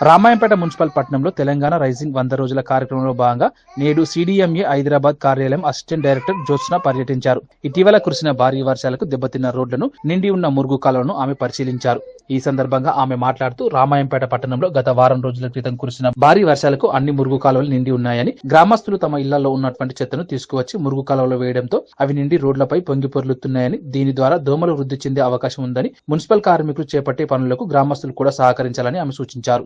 Ramayampet municipal పట్టణంలో Telangana rising వంద రోజుల కార్యక్రమంలో భాగంగా నేడు సిడిఎంఏ హైదరాబాద్ కార్యాలయం అసిస్టెంట్ డైరెక్టర్ జ్యోత్స్న పర్యటించారు. ఇటీవల కురిసిన భారీ వర్షాలకు దెబ్బతిన్న రోడ్లను నిండి ఉన్న మురుగు కాలువను ఆమె పరిశీలించారు. ఈ సందర్భంగా ఆమె మాట్లాడుతూ రామాయంపేట పట్టణంలో గత వారం రోజుల క్రితం కురిసిన భారీ వర్షాలకు అన్ని మురుగు కాలువలు నిండి ఉన్నాయని గ్రామస్తులు తమ ఇళ్ళలో ఉన్నటువంటి చెత్తను తీసుకువచ్చి మురుగు కాలువలో వేయడంతో అవి నిండి రోడ్లపై పొంగి పొర్లుతున్నాయని దీని ద్వారా దోమలు వృద్ధి చెందే అవకాశం ఉందని మున్సిపల్ కార్మికులు చేపట్టే పనులకు గ్రామస్తులు కూడా సహకరించాలని ఆమె సూచించారు.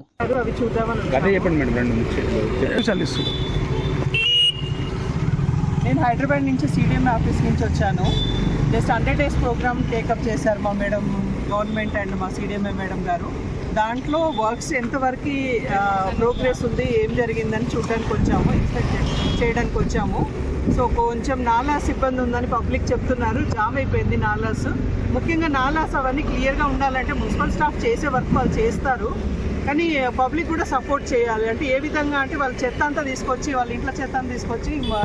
నేను హైదరాబాద్ నుంచి సిడిఎం ఆఫీస్ నుంచి వచ్చాను. Just hundred days program take up చేశారు మా మేడం గవర్నమెంట్ అండ్ మా సీడిఎంఏ మేడం గారు. దాంట్లో వర్క్స్ ఎంతవరకు ప్రోగ్రెస్ ఉంది ఏం జరిగిందని చూడడానికి వచ్చాము ఇన్స్పెక్ట్ చేయడానికి వచ్చాము. సో కొంచెం నాలాస్ ఇబ్బంది ఉందని పబ్లిక్ చెప్తున్నారు జామ్ అయిపోయింది నాలాస్. ముఖ్యంగా నాలాస్ అవన్నీ క్లియర్గా ఉండాలంటే మున్సిపల్ స్టాఫ్ చేసే వర్క్ వాళ్ళు చేస్తారు. కానీ పబ్లిక్ కూడా సపోర్ట్ చేయాలి. అంటే ఏ విధంగా అంటే వాళ్ళు చెత్త అంతా తీసుకొచ్చి వాళ్ళ ఇంట్లో చెత్త అంతా తీసుకొచ్చి మ-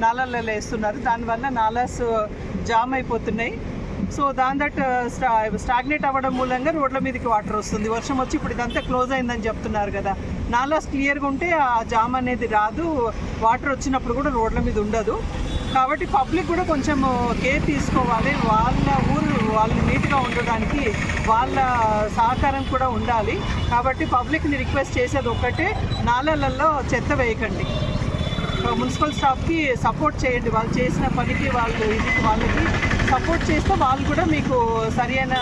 నాలాలలో వేస్తున్నారు దానివల్ల నాలాస్ జామ్ అయిపోతున్నాయి. సో దాని దట్ స్టా స్టాగ్నేట్ అవ్వడం మూలంగా రోడ్ల మీదకి వాటర్ వస్తుంది. వర్షం వచ్చి ఇప్పుడు ఇదంతా క్లోజ్ అయిందని చెప్తున్నారు కదా. నాలాస్ క్లియర్గా ఉంటే ఆ జామ్ అనేది రాదు. వాటర్ వచ్చినప్పుడు కూడా రోడ్ల మీద ఉండదు. కాబట్టి పబ్లిక్ కూడా కొంచెం కేర్ తీసుకోవాలి. వాళ్ళ ఊరు వాళ్ళు నీట్గా ఉండడానికి వాళ్ళ సహకారం కూడా ఉండాలి. కాబట్టి పబ్లిక్ని రిక్వెస్ట్ చేసేది ఒక్కటే నాలలలో చెత్త వేయకండి. మున్సిపల్ స్టాఫ్కి సపోర్ట్ చేయండి. వాళ్ళు చేసిన పనికి వాళ్ళు ఇది వాళ్ళకి సపోర్ట్ చేస్తే వాళ్ళు కూడా మీకు సరైన